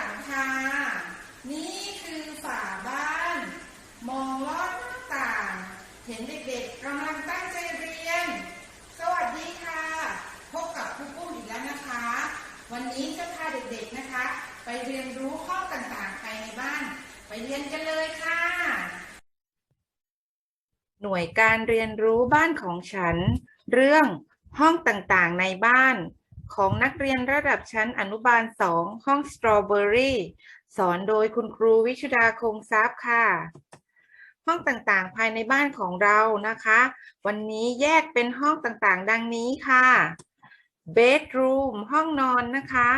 ลังค่ะนี่คือฝาบ้าน มองลอดหน้าต่าง เห็นเด็กๆกำลังตั้งใจเรียน สวัสดีค่ะ พบกับครูปุ้มอีกแล้วนะคะ วันนี้จะพาเด็กๆนะคะ ไปเรียนรู้ข้อต่างๆภายในบ้าน ไปเรียนกันเลยค่ะ หน่วยการเรียนรู้บ้านของฉัน เรื่องห้องต่างๆในบ้าน ของนักเรียนระดับชั้นอนุบาล 2 ห้องสตรอเบอรี่สอนโดยคุณครูวิชุดาคงทรัพย์ค่ะ ห้องต่างๆ ภายในบ้านของเรานะคะ วันนี้แยกเป็นห้องต่างๆ ดังนี้ค่ะ bedroom ห้องนอนนะคะ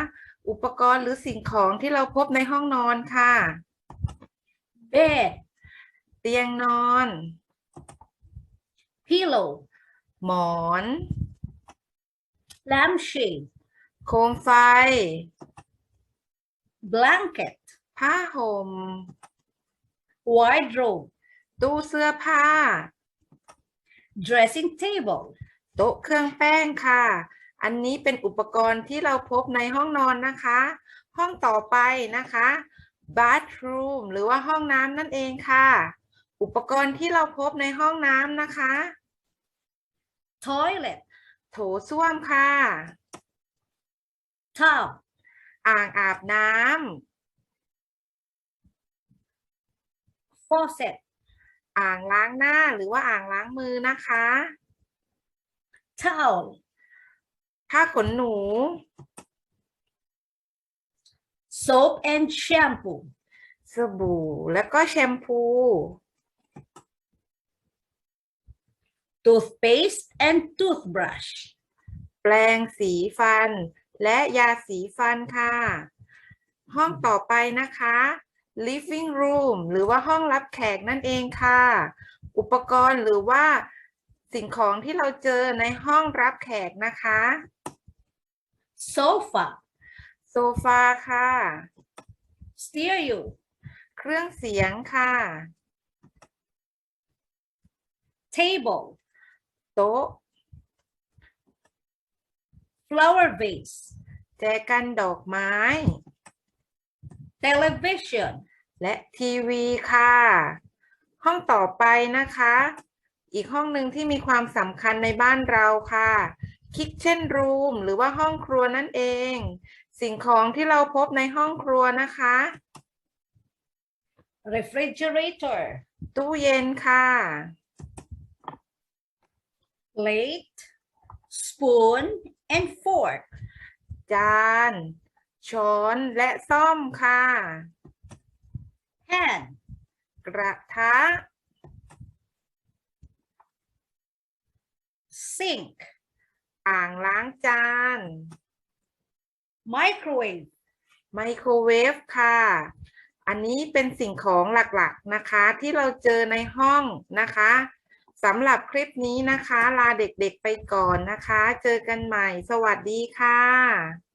อุปกรณ์หรือสิ่งของที่เราพบในห้องนอนค่ะ bed, เตียงนอน pillow, หมอน lampshade, โคมไฟ blanket, ผ้าห่ม wardrobe, ตู้เสื้อผ้า dressing table, โต๊ะเครื่องแป้งค่ะ อันนี้เป็นอุปกรณ์ที่เราพบในห้องนอนนะคะ ห้องต่อไปนะคะ bathroom หรือว่าห้องน้ำนั่นเองค่ะ อุปกรณ์ที่เราพบในห้องน้ำนะคะ toilet, โถส้วมค่ะ tub, อ่างอาบน้ faucet, ำอ่างล้างหน้าหรือว่าอ่างล้างมือนะคะ towel, ผ้าขนหนู soap and shampoo, สบู่แล้วก็แชมพู toothpaste and toothbrush, แปรงสีฟัน และยาสีฟันค่ะ ห้องต่อไปนะคะ living room หรือว่าห้องรับแขกนั่นเองค่ะ อุปกรณ์หรือว่าสิ่งของที่เราเจอในห้องรับแขกนะคะ sofa, โซฟาค่ะ stereo, เครื่องเสียงค่ะ table, โต๊ะ flower vase, แจกันดอกไม้ television, และทีวีค่ะ ห้องต่อไปนะคะ อีกห้องหนึ่งที่มีความสำคัญในบ้านเราค่ะ kitchen room หรือว่าห้องครัวนั่นเอง สิ่งของที่เราพบในห้องครัวนะคะ refrigerator, ตู้เย็นค่ะ plate, spoon, and fork, จาน ช้อนและซ่อมค่ะ pan, กระทะ sink, อ่างล้างจาน microwave, ไมโครเวฟค่ะ อันนี้เป็นสิ่งของหลักๆนะคะที่เราเจอในห้องนะคะ สำหรับคลิปนี้นะคะ ลาเด็กๆไปก่อนนะคะ เจอกันใหม่ สวัสดีค่ะ